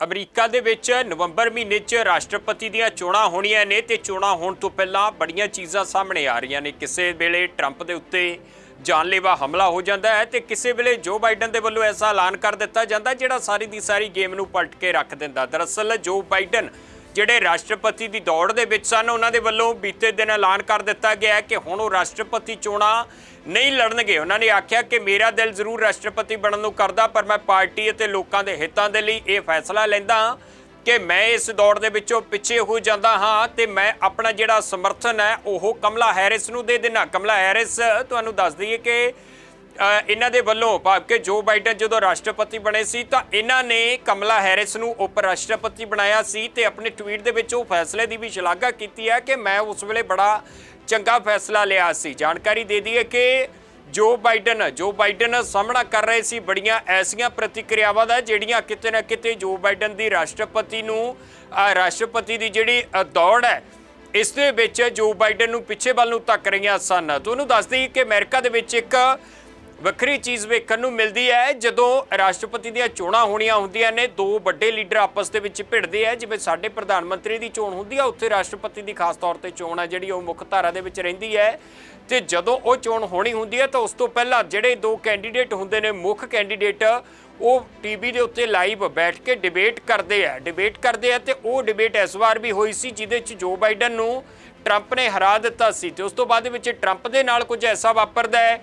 America ਦੇ ਵਿੱਚ ਨਵੰਬਰ ਮਹੀਨੇ 'ਚ ਰਾਸ਼ਟਰਪਤੀ ਦੀਆਂ ਚੋਣਾਂ ਹੋਣੀਆਂ ਨੇ ਤੇ ਚੋਣਾਂ ਹੋਣ ਤੋਂ ਪਹਿਲਾਂ ਬੜੀਆਂ ਚੀਜ਼ਾਂ ਸਾਹਮਣੇ ਆ ਰਹੀਆਂ ਨੇ। ਕਿਸੇ ਵੇਲੇ ਟਰੰਪ ਦੇ ਉੱਤੇ ਜਾਨਲੇਵਾ ਹਮਲਾ ਹੋ ਜਾਂਦਾ ਹੈ ਤੇ ਕਿਸੇ ਵੇਲੇ ਜੋ ਬਾਈਡਨ ਦੇ ਵੱਲੋਂ ਐਸਾ ਐਲਾਨ ਕਰ ਦਿੱਤਾ ਜਾਂਦਾ ਜਿਹੜਾ ਸਾਰੀ ਦੀ ਸਾਰੀ ਗੇਮ ਨੂੰ ਪਲਟ ਕੇ ਰੱਖ ਦਿੰਦਾ। ਦਰਅਸਲ ਜੋ ਬਾਈਡਨ ਜਿਹੜੇ ਰਾਸ਼ਟਰਪਤੀ ਦੀ ਦੌੜ ਦੇ ਵਿੱਚ ਸਨ, ਉਹਨਾਂ ਦੇ ਵੱਲੋਂ ਬੀਤੇ ਦਿਨ ਐਲਾਨ ਕਰ ਦਿੱਤਾ ਗਿਆ ਕਿ ਹੁਣ ਉਹ ਰਾਸ਼ਟਰਪਤੀ ਚੋਣਾਂ ਨਹੀਂ ਲੜਨਗੇ। ਉਹਨਾਂ ਨੇ ਆਖਿਆ ਕਿ ਮੇਰਾ ਦਿਲ ਜ਼ਰੂਰ ਰਾਸ਼ਟਰਪਤੀ ਬਣਨ ਨੂੰ ਕਰਦਾ, ਪਰ ਮੈਂ ਪਾਰਟੀ ਅਤੇ ਲੋਕਾਂ ਦੇ ਹਿੱਤਾਂ ਦੇ ਲਈ ਇਹ ਫੈਸਲਾ ਲੈਂਦਾ ਕਿ ਮੈਂ ਇਸ ਦੌੜ ਦੇ ਵਿੱਚੋਂ ਪਿੱਛੇ ਹੋ ਜਾਂਦਾ ਹਾਂ ਤੇ ਮੈਂ ਆਪਣਾ ਜਿਹੜਾ ਸਮਰਥਨ ਹੈ, ਉਹ ਕਮਲਾ ਹੈਰਿਸ ਨੂੰ ਦੇ ਦੇਣਾ ਕਮਲਾ ਹੈਰਿਸ, ਤੁਹਾਨੂੰ ਦੱਸ ਦਈਏ ਕਿ ਇਹਨਾਂ ਦੇ ਵੱਲੋਂ ਭਾਵ ਕਿ ਜੋ ਬਾਈਡਨ ਜਦੋਂ ਰਾਸ਼ਟਰਪਤੀ ਬਣੇ ਸੀ ਤਾਂ ਇਹਨਾਂ ਨੇ ਕਮਲਾ ਹੈਰਿਸ ਨੂੰ ਉਪ ਰਾਸ਼ਟਰਪਤੀ ਬਣਾਇਆ ਸੀ ਤੇ ਆਪਣੇ ਟਵੀਟ ਦੇ ਵਿੱਚ ਉਹ ਫੈਸਲੇ ਦੀ ਵੀ ਸ਼ਲਾਘਾ ਕੀਤੀ ਹੈ ਕਿ ਮੈਂ ਉਸ ਵੇਲੇ ਬੜਾ ਚੰਗਾ ਫੈਸਲਾ ਲਿਆ ਸੀ। ਜਾਣਕਾਰੀ ਦੇ ਦਈਏ ਕਿ ਜੋ ਬਾਈਡਨ ਜੋ ਬਾਈਡਨ ਸਾਹਮਣਾ ਕਰ ਰਹੇ ਸੀ, ਬੜੀਆਂ ਐਸੀਆਂ ਪ੍ਰਤੀਕਿਰਿਆਵਾਂ ਦਾ ਜਿਹੜੀਆਂ ਕਿਤੇ ਨਾ ਕਿਤੇ ਜੋ ਬਾਈਡਨ ਦੀ ਰਾਸ਼ਟਰਪਤੀ ਨੂੰ ਰਾਸ਼ਟਰਪਤੀ ਦੀ ਜਿਹੜੀ ਦੌੜ ਹੈ, ਇਸ ਦੇ ਵਿੱਚ ਜੋ ਬਾਈਡਨ ਨੂੰ ਪਿੱਛੇ ਵੱਲ ਨੂੰ ਧੱਕ ਰਹੀਆਂ ਸਨ। ਤੁਹਾਨੂੰ ਦੱਸਦੀ ਕਿ ਅਮਰੀਕਾ ਦੇ ਵਿੱਚ ਇੱਕ ਵੱਖਰੀ ਚੀਜ਼ ਵੇਖਣ ਨੂੰ ਮਿਲਦੀ ਹੈ, ਜਦੋਂ ਰਾਸ਼ਟਰਪਤੀ ਦੀਆਂ ਚੋਣਾਂ ਹੋਣੀਆਂ ਹੁੰਦੀਆਂ ਨੇ, ਦੋ ਵੱਡੇ ਲੀਡਰ ਆਪਸ ਦੇ ਵਿੱਚ ਭਿੜਦੇ ਆ, ਜਿਵੇਂ ਸਾਡੇ ਪ੍ਰਧਾਨ ਮੰਤਰੀ ਦੀ ਚੋਣ ਹੁੰਦੀ ਆ, ਉੱਥੇ ਰਾਸ਼ਟਰਪਤੀ ਦੀ ਖਾਸ ਤੌਰ ਤੇ ਚੋਣ ਹੈ ਜਿਹੜੀ ਉਹ ਮੁੱਖ ਧਾਰਾ ਦੇ ਵਿੱਚ ਰਹਿੰਦੀ ਹੈ। ਤੇ ਜਦੋਂ ਉਹ ਚੋਣ ਹੋਣੀ ਹੁੰਦੀ ਹੈ, ਤਾਂ ਉਸ ਤੋਂ ਪਹਿਲਾਂ ਜਿਹੜੇ ਦੋ ਕੈਂਡੀਡੇਟ ਹੁੰਦੇ ਨੇ, ਮੁੱਖ ਕੈਂਡੀਡੇਟ, ਉਹ ਟੀਵੀ ਦੇ ਉੱਤੇ ਲਾਈਵ ਬੈਠ ਕੇ ਡਿਬੇਟ ਕਰਦੇ ਆ, ਡਿਬੇਟ ਕਰਦੇ ਆ, ਤੇ ਉਹ ਡਿਬੇਟ ਇਸ ਵਾਰ ਵੀ ਹੋਈ ਸੀ, ਜਿਹਦੇ ਚ ਜੋ ਬਾਈਡਨ ਨੂੰ ਟਰੰਪ ਨੇ ਹਰਾ ਦਿੱਤਾ ਸੀ, ਤੇ ਉਸ ਤੋਂ ਬਾਅਦ ਵਿੱਚ ਟਰੰਪ ਦੇ ਨਾਲ ਕੁਝ ਐਸਾ ਵਾਪਰਦਾ ਹੈ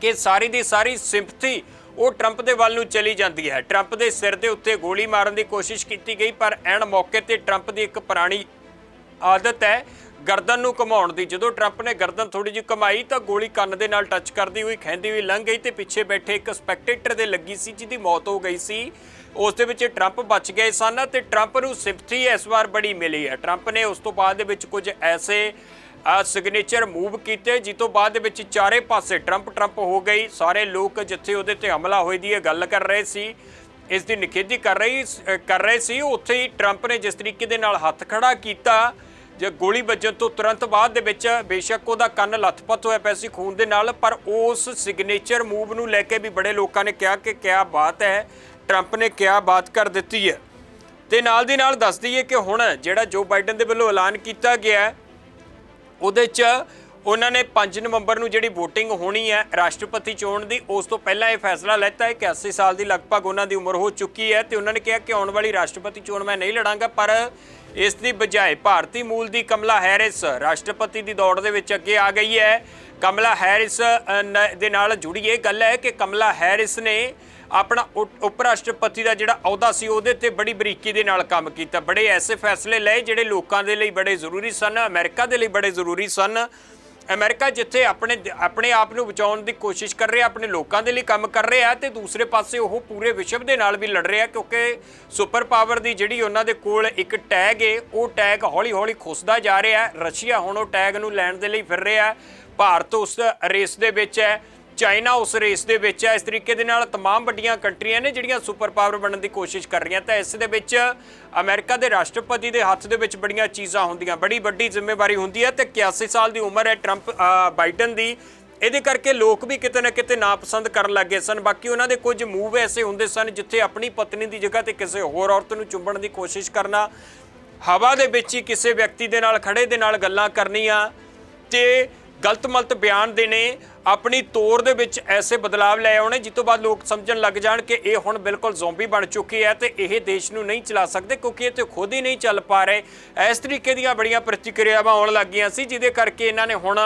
ਕਿ ਸਾਰੀ ਦੀ ਸਾਰੀ ਸਿੰਪਥੀ ਉਹ ਟਰੰਪ ਦੇ ਵੱਲ ਨੂੰ ਚਲੀ ਜਾਂਦੀ ਹੈ। ਟਰੰਪ ਦੇ ਸਿਰ ਦੇ ਉੱਤੇ ਗੋਲੀ ਮਾਰਨ ਦੀ ਕੋਸ਼ਿਸ਼ ਕੀਤੀ ਗਈ, ਪਰ ਐਨ ਮੌਕੇ ਤੇ ਟਰੰਪ ਦੀ ਇੱਕ ਪੁਰਾਣੀ ਆਦਤ ਹੈ ਗਰਦਨ ਨੂੰ ਘੁਮਾਉਣ ਦੀ। ਜਦੋਂ ਟਰੰਪ ਨੇ ਗਰਦਨ ਥੋੜੀ ਜਿਹੀ ਘੁਮਾਈ ਤਾਂ ਗੋਲੀ ਕੰਨ ਦੇ ਨਾਲ ਟੱਚ ਕਰਦੀ ਹੋਈ ਖੈਂਦੀ ਹੋਈ ਲੰਘ ਗਈ ਤੇ ਪਿੱਛੇ ਬੈਠੇ ਇੱਕ ਸਪੈਕਟੇਟਰ ਦੇ ਲੱਗੀ ਸੀ, ਜਿਹਦੀ ਮੌਤ ਹੋ ਗਈ ਸੀ। ਉਸ ਦੇ ਵਿੱਚ ਟਰੰਪ ਬਚ ਗਏ ਸਨ ਤੇ ਟਰੰਪ ਨੂੰ ਸਿਫਤੀ ਇਸ ਵਾਰ ਬੜੀ ਮਿਲੀ ਹੈ। ਟਰੰਪ ਨੇ ਉਸ ਤੋਂ ਬਾਅਦ ਦੇ ਵਿੱਚ ਕੁਝ ਐਸੇ ਸਿਗਨੇਚਰ ਮੂਵ ਕੀਤੇ ਜਿਸ ਬਾਅਦ ਦੇ ਵਿੱਚ ਚਾਰੇ ਪਾਸੇ ਟਰੰਪ ਟਰੰਪ ਹੋ ਗਈ। ਸਾਰੇ ਲੋਕ ਜਿੱਥੇ ਉਹਦੇ ਤੇ ਹਮਲਾ ਹੋਈ ਦੀ ਇਹ ਗੱਲ ਕਰ ਰਹੇ ਸੀ। ਇਸ ਦੀ ਨਿਖੇਧੀ ਕਰ ਰਹੀ ਅ, ਕਰ ਰਹੇ ਸੀ। ਉੱਥੇ ਹੀ ਟਰੰਪ ਨੇ ਜਿਸ ਤਰੀਕੇ ਦੇ ਨਾਲ ਹੱਥ ਖੜਾ ਕੀਤਾ ਜੇ ਗੋਲੀ ਵੱਜਣ ਤੋਂ ਤੁਰੰਤ ਬਾਅਦ ਦੇ ਵਿੱਚ ਬੇਸ਼ੱਕ ਉਹਦਾ ਕੰਨ ਲੱਥਪੱਥ ਹੋਇਆ ਪਿਆ ਸੀ ਖੂਨ ਦੇ ਨਾਲ ਪਰ ਉਸ ਸਿਗਨੇਚਰ ਮੂਵ ਨੂੰ ਲੈ ਕੇ ਵੀ ਬੜੇ ਲੋਕਾਂ ਨੇ ਕਿਹਾ ਕਿ ਕਿਆ ਬਾਤ ਹੈ ਟਰੰਪ ਨੇ ਕਿਆ ਬਾਤ ਕਰ ਦਿੱਤੀ ਹੈ। ਤੇ ਨਾਲ ਦੀ ਨਾਲ ਦੱਸ ਦਈਏ ਕਿ ਹੁਣ ਜਿਹੜਾ ਜੋ ਬਾਈਡਨ ਦੇ ਵੱਲੋਂ ਐਲਾਨ ਕੀਤਾ ਗਿਆ ਹੈ ਉਹਦੇ 'ਚ ਉਹਨਾਂ ਨੇ 5 ਨਵੰਬਰ ਨੂੰ ਜਿਹੜੀ VOTING ਹੋਣੀ ਹੈ ਰਾਸ਼ਟਰਪਤੀ ਚੋਣ ਦੀ, ਉਸ ਤੋਂ ਪਹਿਲਾਂ ਇਹ ਫੈਸਲਾ ਲੈਤਾ ਹੈ ਕਿ 80 ਸਾਲ ਦੀ ਲਗਭਗ ਉਹਨਾਂ ਦੀ ਉਮਰ ਹੋ ਚੁੱਕੀ ਹੈ ਤੇ ਉਹਨਾਂ ਨੇ ਕਿਹਾ ਕਿ ਆਉਣ ਵਾਲੀ ਰਾਸ਼ਟਰਪਤੀ ਚੋਣ ਮੈਂ ਨਹੀਂ ਲੜਾਂਗਾ, ਪਰ ਇਸ ਦੀ ਬਜਾਏ ਭਾਰਤੀ ਮੂਲ ਦੀ ਕਮਲਾ ਹੈਰਿਸ ਰਾਸ਼ਟਰਪਤੀ ਦੀ ਦੌੜ ਦੇ ਵਿੱਚ ਅੱਗੇ ਆ ਗਈ ਹੈ। ਕਮਲਾ ਹੈਰਿਸ ਦੇ ਨਾਲ ਜੁੜੀ ਇਹ ਗੱਲ ਹੈ ਕਿ ਕਮਲਾ ਹੈਰਿਸ ਨੇ ਆਪਣਾ ਉਪ ਉਪ ਰਾਸ਼ਟਰਪਤੀ ਦਾ ਜਿਹੜਾ ਅਹੁਦਾ ਸੀ, ਉਹਦੇ ਤੇ ਬੜੀ ਬਰੀਕੀ ਦੇ ਨਾਲ ਕੰਮ ਕੀਤਾ। ਬੜੇ ਐਸੇ ਫੈਸਲੇ ਲਏ ਜਿਹੜੇ ਲੋਕਾਂ ਦੇ ਲਈ ਬੜੇ ਜ਼ਰੂਰੀ ਸਨ, ਅਮਰੀਕਾ ਦੇ ਲਈ ਬੜੇ ਜ਼ਰੂਰੀ ਸਨ। ਅਮਰੀਕਾ ਜਿੱਥੇ ਆਪਣੇ ਆਪਣੇ ਆਪ ਨੂੰ ਬਚਾਉਣ ਦੀ ਕੋਸ਼ਿਸ਼ ਕਰ ਰਿਹਾ, ਆਪਣੇ ਲੋਕਾਂ ਦੇ ਲਈ ਕੰਮ ਕਰ ਰਿਹਾ ਤੇ ਦੂਸਰੇ ਪਾਸੇ ਉਹ ਪੂਰੇ ਵਿਸ਼ਵ ਦੇ ਨਾਲ ਵੀ ਲੜ ਰਿਹਾ ਕਿਉਂਕਿ ਸੁਪਰ ਪਾਵਰ ਦੀ ਜਿਹੜੀ ਉਹਨਾਂ ਦੇ ਕੋਲ ਇੱਕ ਟੈਗ ਏ, ਉਹ ਟੈਗ ਹੌਲੀ-ਹੌਲੀ ਖੁੱਸਦਾ ਜਾ ਰਿਹਾ ਰਸ਼ੀਆ ਹੁਣ ਉਹ ਟੈਗ ਨੂੰ ਲੈਣ ਦੇ ਲਈ ਫਿਰ ਰਿਹਾ ਭਾਰਤ ਉਸ ਰੇਸ ਦੇ ਵਿੱਚ ਹੈ। ਚਾਈਨਾ ਉਸ ਰੇਸ ਦੇ ਵਿੱਚ ਹੈ ਇਸ ਤਰੀਕੇ ਦੇ ਨਾਲ तमाम ਵੱਡੀਆਂ ਕੰਟਰੀਆਂ ਨੇ ਜਿਹੜੀਆਂ ਸੁਪਰ ਪਾਵਰ ਬਣਨ ਦੀ ਕੋਸ਼ਿਸ਼ ਕਰ ਰਹੀਆਂ ਤਾਂ ਇਸ ਦੇ ਵਿੱਚ ਅਮਰੀਕਾ ਦੇ ਰਾਸ਼ਟਰਪਤੀ ਦੇ ਹੱਥ ਦੇ ਵਿੱਚ ਬੜੀਆਂ ਚੀਜ਼ਾਂ ਹੁੰਦੀਆਂ ਬੜੀ ਵੱਡੀ ਜ਼ਿੰਮੇਵਾਰੀ ਹੁੰਦੀ ਹੈ ਤੇ 81 ਸਾਲ ਦੀ ਉਮਰ ਹੈ ਟਰੰਪ ਅ, ਬਾਈਡਨ ਦੀ ਇਹਦੇ ਕਰਕੇ ਲੋਕ ਵੀ ਕਿਤੇ ਨਾ ਕਿਤੇ ਨਾਪਸੰਦ ਕਰਨ ਲੱਗੇ ਸਨ ਬਾਕੀ ਉਹਨਾਂ ਦੇ ਕੁਝ ਮੂਵ ਐਸੇ ਹੁੰਦੇ ਸਨ ਜਿੱਥੇ ਆਪਣੀ ਪਤਨੀ ਦੀ ਜਗ੍ਹਾ ਤੇ ਕਿਸੇ ਹੋਰ ਔਰਤ ਨੂੰ ਚੁੰਬਣ ਦੀ ਕੋਸ਼ਿਸ਼ ਕਰਨਾ ਹਵਾ ਦੇ ਵਿੱਚ ਹੀ ਕਿਸੇ ਵਿਅਕਤੀ ਦੇ ਨਾਲ ਖੜੇ ਦੇ ਨਾਲ ਗੱਲਾਂ ਕਰਨੀਆਂ ਤੇ ਗਲਤ ਮਲਤ ਬਿਆਨ ਦੇਣੇ, ਆਪਣੀ ਤੌਰ ਦੇ ਵਿੱਚ ਐਸੇ ਬਦਲਾਵ ਲੈ ਆਉਣੇ ਜਿਸ ਤੋਂ ਬਾਅਦ ਲੋਕ ਸਮਝਣ ਲੱਗ ਜਾਣ ਕਿ ਇਹ ਹੁਣ ਬਿਲਕੁਲ ਜ਼ੋਂਬੀ ਬਣ ਚੁੱਕੀ ਹੈ ਤੇ ਇਹ ਦੇਸ਼ ਨੂੰ ਨਹੀਂ ਚਲਾ ਸਕਦੇ ਕਿਉਂਕਿ ਇਹ ਤੇ ਖੁਦ ਹੀ ਨਹੀਂ ਚੱਲ ਪਾ ਰਹੇ। ਇਸ ਤਰੀਕੇ ਦੀਆਂ ਬੜੀਆਂ ਪ੍ਰਤੀਕਿਰਿਆਵਾਂ ਆਉਣ ਲੱਗ ਗਈਆਂ ਸੀ, ਜਿਹਦੇ ਕਰਕੇ ਇਹਨਾਂ ਨੇ ਹੁਣ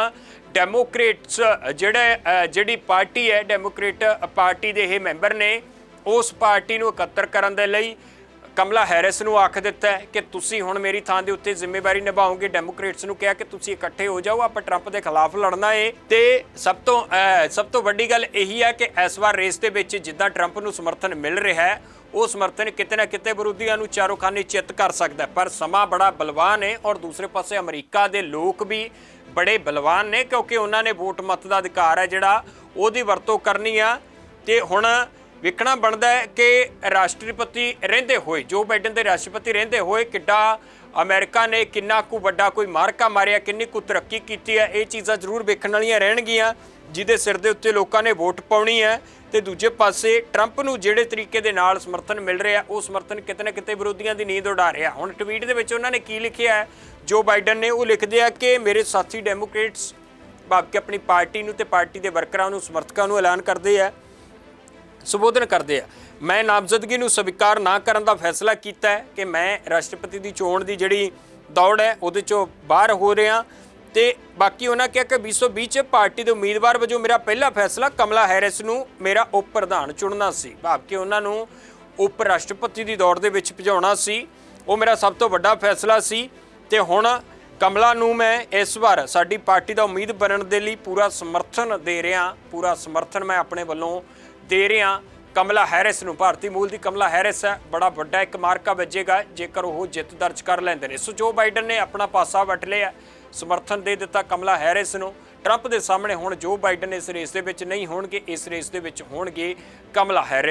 ਡੈਮੋਕ੍ਰੇਟਸ ਜਿਹੜੇ ਜਿਹੜੀ ਪਾਰਟੀ ਹੈ ਡੈਮੋਕ੍ਰੇਟ ਪਾਰਟੀ ਦੇ ਇਹ ਮੈਂਬਰ ਨੇ, ਉਸ ਪਾਰਟੀ ਨੂੰ ਇਕੱਤਰ ਕਰਨ ਦੇ ਲਈ ਕਮਲਾ ਹੈਰਿਸ ਨੂੰ ਆਖ ਦਿੱਤਾ ਕਿ ਤੁਸੀਂ ਹੁਣ ਮੇਰੀ ਥਾਂ ਦੇ ਉੱਤੇ ਜ਼ਿੰਮੇਵਾਰੀ ਨਿਭਾਓਗੇ। ਡੈਮੋਕ੍ਰੇਟਸ ਨੂੰ ਕਿਹਾ ਕਿ ਤੁਸੀਂ ਇਕੱਠੇ ਹੋ ਜਾਓ, ਆਪਾਂ ਟਰੰਪ ਦੇ ਖਿਲਾਫ ਲੜਨਾ ਏ। ਤੇ ਸਭ ਤੋਂ ਸਭ ਤੋਂ ਵੱਡੀ ਗੱਲ ਇਹੀ ਹੈ ਕਿ ਇਸ ਵਾਰ ਰੇਸ ਦੇ ਵਿੱਚ ਜਿੱਦਾਂ ਟਰੰਪ ਨੂੰ ਸਮਰਥਨ ਮਿਲ ਰਿਹਾ ਹੈ, ਉਹ ਸਮਰਥਨ ਕਿਤੇ ਨਾ ਕਿਤੇ ਵਿਰੋਧੀਆਂ ਨੂੰ ਚਾਰੋਂ ਖਾਨੇ ਚਿੱਤ ਕਰ ਸਕਦਾ ਪਰ ਸਮਾਂ ਬੜਾ ਬਲਵਾਨ ਹੈ ਔਰ ਦੂਸਰੇ ਪਾਸੇ ਅਮਰੀਕਾ ਦੇ ਲੋਕ ਵੀ ਬੜੇ ਬਲਵਾਨ ਨੇ ਕਿਉਂਕਿ ਉਹਨਾਂ ਨੇ ਵੋਟ ਮਤ ਦਾ ਅਧਿਕਾਰ ਹੈ ਜਿਹੜਾ, ਉਹਦੀ ਵਰਤੋਂ ਕਰਨੀ ਆ। ਤੇ ਹੁਣ ਵੇਖਣਾ ਬਣਦਾ ਹੈ ਕਿ ਰਾਸ਼ਟਰਪਤੀ ਰਹਿੰਦੇ ਹੋਏ, ਜੋ ਬਾਈਡਨ ਦੇ ਰਾਸ਼ਟਰਪਤੀ ਰਹਿੰਦੇ ਹੋਏ, ਕਿੱਡਾ ਅਮਰੀਕਾ ਨੇ ਕਿੰਨਾ ਕੁ ਵੱਡਾ ਕੋਈ ਮਾਰਕਾ ਮਾਰਿਆ, ਕਿੰਨੀ ਕੁ ਤਰੱਕੀ ਕੀਤੀ ਹੈ, ਇਹ ਚੀਜ਼ਾਂ ਜ਼ਰੂਰ ਵੇਖਣ ਵਾਲੀਆਂ ਰਹਿਣਗੀਆਂ, ਜਿਹਦੇ ਸਿਰ ਦੇ ਉੱਤੇ ਲੋਕਾਂ ਨੇ ਵੋਟ ਪਾਉਣੀ ਹੈ। ਤੇ ਦੂਜੇ ਪਾਸੇ, ਟਰੰਪ ਨੂੰ ਜਿਹੜੇ ਤਰੀਕੇ ਦੇ ਨਾਲ ਸਮਰਥਨ ਮਿਲ ਰਿਹਾ, ਉਹ ਸਮਰਥਨ ਕਿਤੇ ਨਾ ਕਿਤੇ ਵਿਰੋਧੀਆਂ ਦੀ ਨੀਂਦ ਉਡਾ ਰਿਹਾ। ਹੁਣ ਟਵੀਟ ਦੇ ਵਿੱਚ ਉਹਨਾਂ ਨੇ ਕੀ ਲਿਖਿਆ ਹੈ? ਜੋ ਬਾਈਡਨ ਨੇ ਉਹ ਲਿਖਦੇ ਆ ਕਿ ਮੇਰੇ ਸਾਥੀ ਡੈਮੋਕ੍ਰੇਟਸ ਭਾਵ ਕਿ ਆਪਣੀ ਪਾਰਟੀ ਨੂੰ ਤੇ ਪਾਰਟੀ ਦੇ ਵਰਕਰਾਂ ਨੂੰ, ਸਮਰਥਕਾਂ ਨੂੰ ਐਲਾਨ ਕਰਦੇ ਆ। ਸੰਬੋਧਨ ਕਰਦੇ ਆ। ਮੈਂ ਨਾਮਜ਼ਦਗੀ ਨੂੰ ਸਵੀਕਾਰ ਨਾ ਕਰਨ ਦਾ ਫੈਸਲਾ ਕੀਤਾ ਹੈ ਕਿ ਮੈਂ ਰਾਸ਼ਟਰਪਤੀ ਦੀ ਚੋਣ ਦੀ ਜਿਹੜੀ ਦੌੜ ਹੈ, ਉਹਦੇ ਚੋਂ ਬਾਹਰ ਹੋ ਰਿਹਾ। ਤੇ ਬਾਕੀ ਉਹਨਾਂ ਕਿਹਾ ਕਿ 2020 ਚ ਪਾਰਟੀ ਦੇ ਉਮੀਦਵਾਰ ਵਜੋਂ ਮੇਰਾ ਪਹਿਲਾ ਫੈਸਲਾ ਕਮਲਾ ਹੈਰਿਸ ਨੂੰ ਮੇਰਾ ਉਪ ਪ੍ਰਧਾਨ ਚੁਣਨਾ ਸੀ। ਭਾਵ ਕਿ ਉਹਨਾਂ ਨੂੰ ਉਪ ਰਾਸ਼ਟਰਪਤੀ ਦੀ ਦੌੜ ਦੇ ਵਿੱਚ ਭਜਾਉਣਾ ਸੀ। ਉਹ ਮੇਰਾ ਸਭ ਤੋਂ ਵੱਡਾ ਫੈਸਲਾ ਸੀ। ਤੇ ਹੁਣ ਕਮਲਾ ਨੂੰ ਮੈਂ ਇਸ ਵਾਰ ਸਾਡੀ ਪਾਰਟੀ ਦਾ ਉਮੀਦ ਬਣਨ ਦੇ ਲਈ ਪੂਰਾ ਸਮਰਥਨ ਦੇ ਰਿਹਾ। ਪੂਰਾ ਸਮਰਥਨ ਮੈਂ ਆਪਣੇ ਵੱਲੋਂ ਦੇ ਰਿਹਾ ਕਮਲਾ ਹੈਰਿਸ ਨੂੰ, ਭਾਰਤੀ ਮੂਲ ਦੀ ਕਮਲਾ ਹੈਰਿਸ ਹੈ। ਬੜਾ ਵੱਡਾ ਇੱਕ ਮਾਰਕਾ ਵੱਜੇਗਾ, ਜੇਕਰ ਉਹ ਜਿੱਤ ਦਰਜ ਕਰ ਲੈਂਦੇ ਨੇ। ਸੋ ਜੋ ਬਾਈਡਨ ਨੇ ਆਪਣਾ ਪਾਸਾ ਵੱਟ ਲਿਆ, ਸਮਰਥਨ ਦੇ ਦਿੱਤਾ ਕਮਲਾ ਹੈਰਿਸ ਨੂੰ। ਟਰੰਪ ਦੇ ਸਾਹਮਣੇ ਹੁਣ ਜੋ ਬਾਈਡਨ ਇਸ ਰੇਸ ਦੇ ਵਿੱਚ ਨਹੀਂ ਹੋਣਗੇ, ਇਸ ਰੇਸ ਦੇ ਵਿੱਚ ਹੋਣਗੇ ਕਮਲਾ ਹੈਰਿਸ।